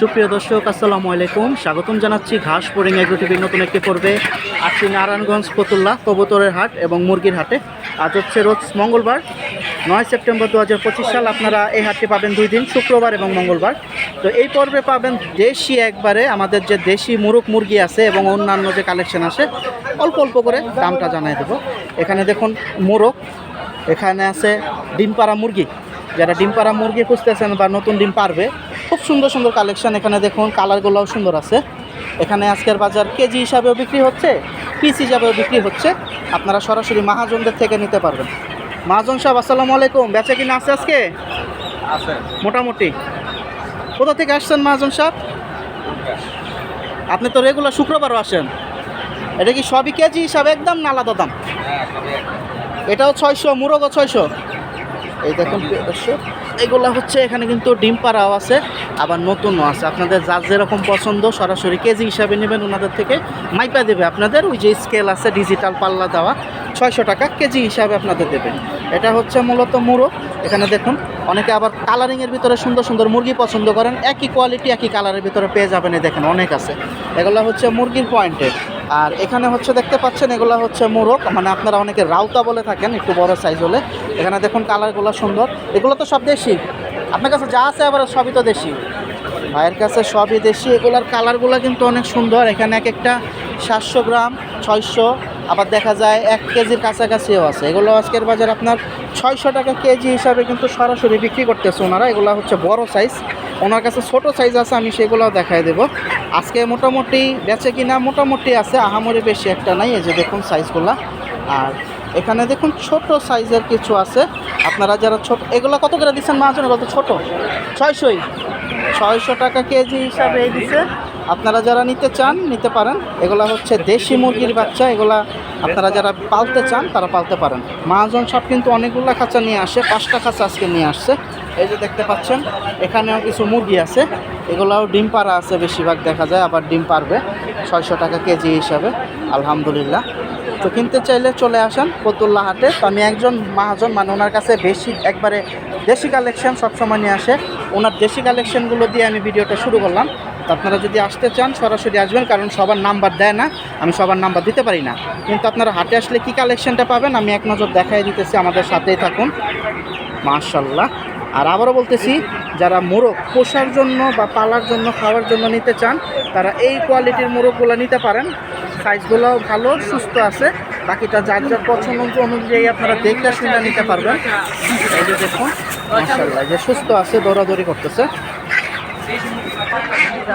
সুপ্রিয় দর্শক, আসসালামু আলাইকুম। স্বাগতম জানাচ্ছি ঘাস পোরিং এগ্রো টিভির নতুন একটি পর্বে। আছি নারায়ণগঞ্জ, ফতুল্লা, কবুতরের হাট এবং মুরগির হাটে। আজ হচ্ছে রোজ মঙ্গলবার, নয় সেপ্টেম্বর দু হাজার পঁচিশ সাল। আপনারা এই হাটটি পাবেন দুই দিন, শুক্রবার এবং মঙ্গলবার। তো এই পর্বে পাবেন দেশি একবারে আমাদের যে দেশি মুরগ মুরগি আছে এবং অন্যান্য যে কালেকশন আছে, অল্প অল্প করে দামটা জানাই দেবো। এখানে দেখুন মোরগ, এখানে আছে ডিম পাড়া মুরগি। যারা ডিম পাড়া মুরগি খুঁজতেছেন বা নতুন ডিম পারবে খুব সুন্দর সুন্দর কালেকশান এখানে দেখুন কালারগুলোও সুন্দর আছে। এখানে আজকের বাজার কেজি হিসাবেও বিক্রি হচ্ছে পিস হিসাবেও বিক্রি হচ্ছে। আপনারা সরাসরি মাহাজনদের থেকে নিতে পারবেন। মাহাজন সাহেব আসসালামু আলাইকুম। বেচা কিনা আছে আজকে? আছে। মোটামুটি। কোথা থেকে আসছেন মাহাজন সাহেব? আপনি তো রেগুলার শুক্রবারও আসেন। এটা কি সবই কেজি হিসাবে একদম না আলাদা দাম? এটাও ছয়শো মুরগও ছয়শো। এই দেখুন এগুলা হচ্ছে এখানে কিন্তু ডিম পাড়াও আছে, আবার নতুনও আছে। আপনাদের যার যেরকম পছন্দ, সরাসরি কেজি হিসাবে নেবেন ওনাদের থেকে। মাইপা দেবে আপনাদের, ওই যে স্কেল আছে ডিজিটাল পাল্লা দেওয়া, ছয়শো টাকা কেজি হিসাবে আপনাদের দেবে। এটা হচ্ছে মূলত মুরগ এখানে দেখুন, অনেকে আবার কালারিংয়ের ভিতরে সুন্দর সুন্দর মুরগি পছন্দ করেন, একই কোয়ালিটি একই কালারের ভিতরে পেয়ে যাবেন, এই দেখেন অনেক আছে। এগুলো হচ্ছে মুরগির পয়েন্টে আর এখানে হচ্ছে দেখতে পাচ্ছেন, এগুলো হচ্ছে মোরগ। মানে আপনারা অনেকে রাউতা বলে থাকেন, একটু বড় সাইজ হলে। এখানে দেখুন কালারগুলো সুন্দর। এগুলো তো সব দেশি। আপনার কাছে যা আছে আবার সবই তো দেশি। ভাইয়ের কাছে সবই দেশি। এগুলোর কালারগুলো কিন্তু অনেক সুন্দর। এখানে এক একটা সাতশো গ্রাম, ছয়শো। আবার দেখা যায় এক কেজির কাছাকাছিও আছে। এগুলো আজকের বাজার আপনার ছয়শো টাকা কেজি হিসাবে কিন্তু সরাসরি বিক্রি করতেছে ওনারা। এগুলো হচ্ছে বড় সাইজ ওনার কাছে ছোট সাইজ আছে, আমি সেগুলোও দেখাই দেবো। আজকে মোটামুটি বেচে কিনা মোটামুটি আছে, আহামরি বেশি একটা নাই, এই যে দেখুন সাইজগুলা আর এখানে দেখুন ছোট সাইজের কিছু আছে। আপনারা যারা ছোট, এগুলো কত করে দিচ্ছেন এগুলো তো ছোটো। ছয়শোই। ছয়শো টাকা কেজি হিসাবে এই দিচ্ছে আপনারা যারা নিতে চান, নিতে পারেন। এগুলা হচ্ছে দেশি মুরগির বাচ্চা, এগুলা আপনারা যারা পালতে চান, তারা পালতে পারেন। মহাজন সব কিন্তু অনেকগুলো খাঁচা নিয়ে আসে, পাঁচটা খাঁচা আজকে নিয়ে আসছে। এই যে দেখতে পাচ্ছেন, এখানেও কিছু মুরগি আছে। এগুলাও ডিম পাড়া আছে বেশিরভাগ দেখা যায়, আবার ডিম পারবে ছয়শো টাকা কেজি হিসাবে, আলহামদুলিল্লাহ। তো কিনতে চাইলে চলে আসেন ফতুল্লা হাটে। তো আমি একজন মাহাজন মানে ওনার কাছে বেশি একবারে দেশি কালেকশন সবসময় নিয়ে আসে। ওনার দেশি কালেকশনগুলো দিয়ে আমি ভিডিওটা শুরু করলাম। তো আপনারা যদি আসতে চান, সরাসরি আসবেন, কারণ সবার নাম্বার দেয় না, আমি সবার নাম্বার দিতে পারি না। কিন্তু আপনারা হাটে আসলে কি কালেকশনটা পাবেন, আমি এক নজর দেখাই দিতেছি, আমাদের সাথেই থাকুন। মার্শাল্লাহ আর আবারও বলতেছি, যারা মোরগ পোষার জন্য বা পালার জন্য, খাওয়ার জন্য নিতে চান, তারা এই কোয়ালিটির মোরগগুলো নিতে পারেন। সাইজগুলো ভালো, সুস্থ আছে। বাকিটা যার যার পছন্দ অনুযায়ী আপনারা দেখে শুনে নিতে পারবেন। এই যে দেখুন যে সুস্থ আছে, দৌড়াদৌড়ি করতেছে।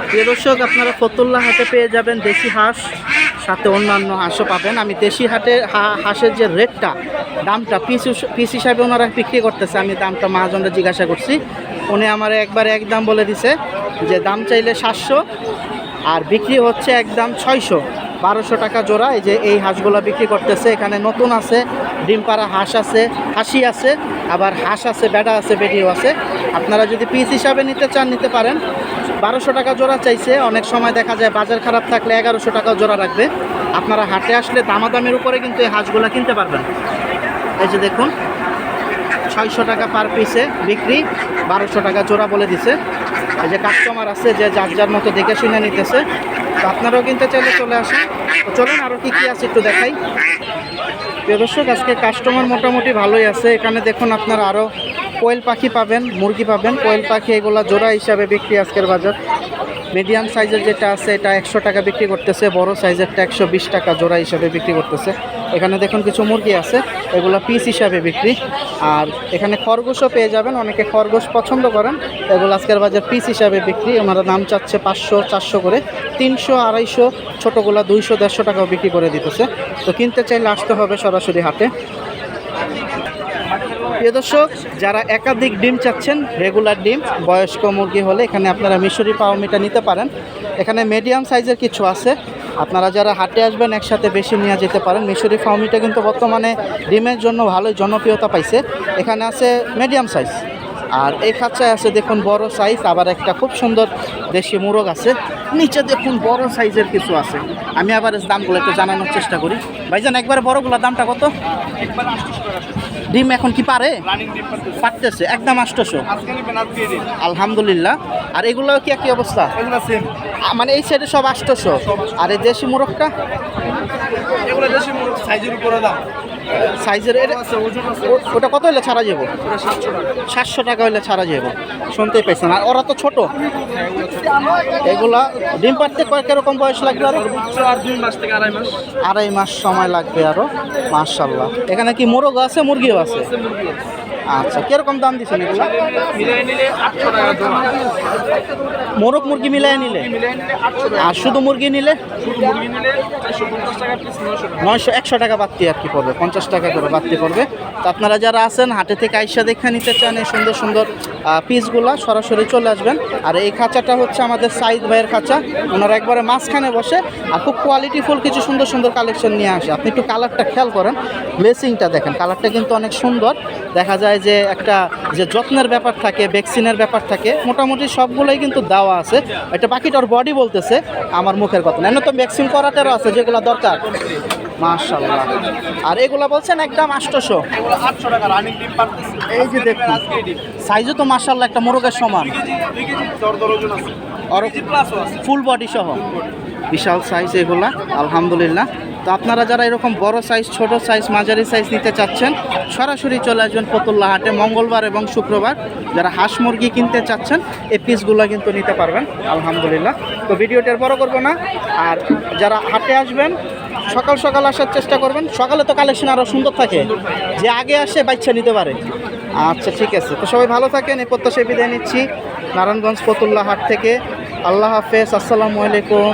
প্রিয় দর্শক, আপনারা ফতুল্লা হাতে পেয়ে যাবেন দেশি হাঁস। সাথে অন্যান্য হাঁসও পাবেন। আমি দেশি হাটে হাঁসের যে রেটটা, দামটা পিস পিস হিসাবে ওনারা বিক্রি করতেছে, আমি দামটা মহাজনরা জিজ্ঞাসা করছি। উনি আমার একবার এক দাম বলে দিছে যে দাম চাইলে সাতশো, আর বিক্রি হচ্ছে একদম ছয়শো। বারোশো টাকা জোড়া যে এই হাঁসগুলো বিক্রি করতেছে। এখানে নতুন আছে, ডিম পাড়া হাঁস আছে হাসি আছে, আবার হাঁস আছে বেড়া আছে বেডিও আছে। আপনারা যদি পিস হিসাবে নিতে চান, নিতে পারেন। বারোশো টাকা জোড়া চাইছে। অনেক সময় দেখা যায় বাজার খারাপ থাকলে এগারোশো টাকা জোড়া রাখবে। আপনারা হাটে আসলে দামাদামের উপরে কিন্তু এই হাঁসগুলো কিনতে পারবেন। এই যে দেখুন, ছয়শো টাকা পার পিসে বিক্রি, বারোশো টাকা জোড়া বলে দিছে। এই যে কাস্টমার আছে, যে যার যার মতো দেখে শুনে নিতেছে। তো আপনারাও কিনতে চাইলে চলে আসুন। তো চলুন আরও কী কী আছে একটু দেখাই। প্রিয় দর্শক, আজকে কাস্টমার মোটামুটি ভালোই আছে। এখানে দেখুন আপনারা আরও কোয়েল পাখি পাবেন, মুরগি পাবেন। কোয়েল পাখি এগুলো জোড়া হিসাবে বিক্রি আজকের বাজার। মিডিয়াম সাইজের যেটা আছে, এটা একশো টাকা বিক্রি করতেছে। বড় সাইজেরটা একশো বিশ টাকা জোড়া হিসাবে বিক্রি করতেছে। এখানে দেখুন কিছু মুরগি আছে, এগুলো পিস হিসাবে বিক্রি। আর এখানে খরগোশও পেয়ে যাবেন, অনেকে খরগোশ পছন্দ করেন। এগুলো আজকের বাজার পিস হিসাবে বিক্রি। ওনারা দাম চাচ্ছে পাঁচশো, চারশো করে। তিনশো, আড়াইশো, ছোটোগুলো দুইশো, দেড়শো টাকাও বিক্রি করে দিতেছে। তো কিনতে চাইলে আসতে হবে সরাসরি হাটে। প্রিয় দর্শক, যারা একাধিক ডিম চাচ্ছেন, রেগুলার ডিম, বয়স্ক মুরগি হলে এখানে আপনারা মিশরি পাওমিটা নিতে পারেন। এখানে মিডিয়াম সাইজের কিছু আছে। আপনারা যারা হাটে আসবেন, একসাথে বেশি নিয়ে যেতে পারেন। মিশরি ফাউমিটা কিন্তু বর্তমানে ডিমের জন্য ভালোই জনপ্রিয়তা পাইছে। এখানে আছে মিডিয়াম সাইজ আর এই খাঁচায় আছে দেখুন বড় সাইজ আবার একটা খুব সুন্দর দেশি মোরগ আছে। নিচে দেখুন বড় সাইজের কিছু আছে। আমি আবার এর দামগুলো একটু জানানোর চেষ্টা করি। ভাইজান একবারে বড়গুলোর দামটা কত? ডিম এখন কি পারে? পারতেছে। একদম আষ্টশো আলহামদুলিল্লাহ। আর এগুলো কি একই অবস্থা? মানে এই সাইডে সব আষ্টশো আর এই দেশি মুরগটা? সাইজের ও- ওটা কত হলে ছাড়া যাব? সাতশো টাকা। হলে ছাড়া যাব। শুনতেই পাইছেন। আর ওরা তো ছোট। এগুলা ডিম পাড়তে কয়েক রকম বয়স লাগবে আরও? আড়াই মাস। সময় লাগবে আরও। মার্শাল্লাহ এখানে কি মোরগ আছে মুরগিও আছে। আচ্ছা কীরকম দাম দিচ্ছেন মোরগ মুরগি মিলাই নিলে? আর শুধু মুরগি নিলে? নয়শো, একশো টাকা বাড়তি আর কি পড়বে, পঞ্চাশ টাকা করে বাড়তি পড়বে। তো আপনারা যারা আছেন, হাটে থেকে আইসা দেখে নিতে চান এই সুন্দর সুন্দর পিসগুলা, সরাসরি চলে আসবেন। আর এই খাঁচাটা হচ্ছে আমাদের সাইদ ভাইয়ের খাঁচা। ওনারা একবারে মাঝখানে বসে আর খুব কোয়ালিটিফুল কিছু সুন্দর সুন্দর কালেকশন নিয়ে আসে। আপনি একটু কালারটা খেয়াল করেন ব্লেসিংটা দেখেন। কালারটা কিন্তু অনেক সুন্দর। দেখা যায় যে একটা যে যত্নের ব্যাপার থাকে ভ্যাকসিনের ব্যাপার থাকে মোটামুটি সবগুলোই কিন্তু দেওয়া আছে। এটা বাকিটার বডি বলতেছে আমার মুখের কথা না। তো ভ্যাকসিন করাটারও আছে যেগুলো দরকার। মাশাল্লাহ আর এগুলা বলছেন একদম আষ্টশো এই যে দেখুন সাইজও তো মাশাল্লাহ একটা মোরগের সমান। ফুল বডি সহ। বিশাল সাইজ এগুলা আলহামদুলিল্লাহ। তো আপনারা যারা এরকম বড় সাইজ ছোট সাইজ মাঝারি সাইজ নিতে চাচ্ছেন, সরাসরি চলে আসবেন ফতুল্লা হাটে, মঙ্গলবার এবং শুক্রবার। যারা হাঁস মুরগি কিনতে চাচ্ছেন, এই পিসগুলো কিন্তু নিতে পারবেন, আলহামদুলিল্লাহ। তো ভিডিওটা আর বড় করব না, আর যারা হাটে আসবেন, সকাল সকাল আসার চেষ্টা করবেন। সকালে তো কালেকশন আরও সুন্দর থাকে, যে আগে আসে বাচ্চা নিতে পারে। আচ্ছা ঠিক আছে। তো সবাই ভালো থাকেন, এই প্রত্যাশায় বিদায় নিচ্ছি। নারায়ণগঞ্জ ফতুল্লা হাট থেকে। আল্লাহ হাফেজ, আসসালামু আলাইকুম।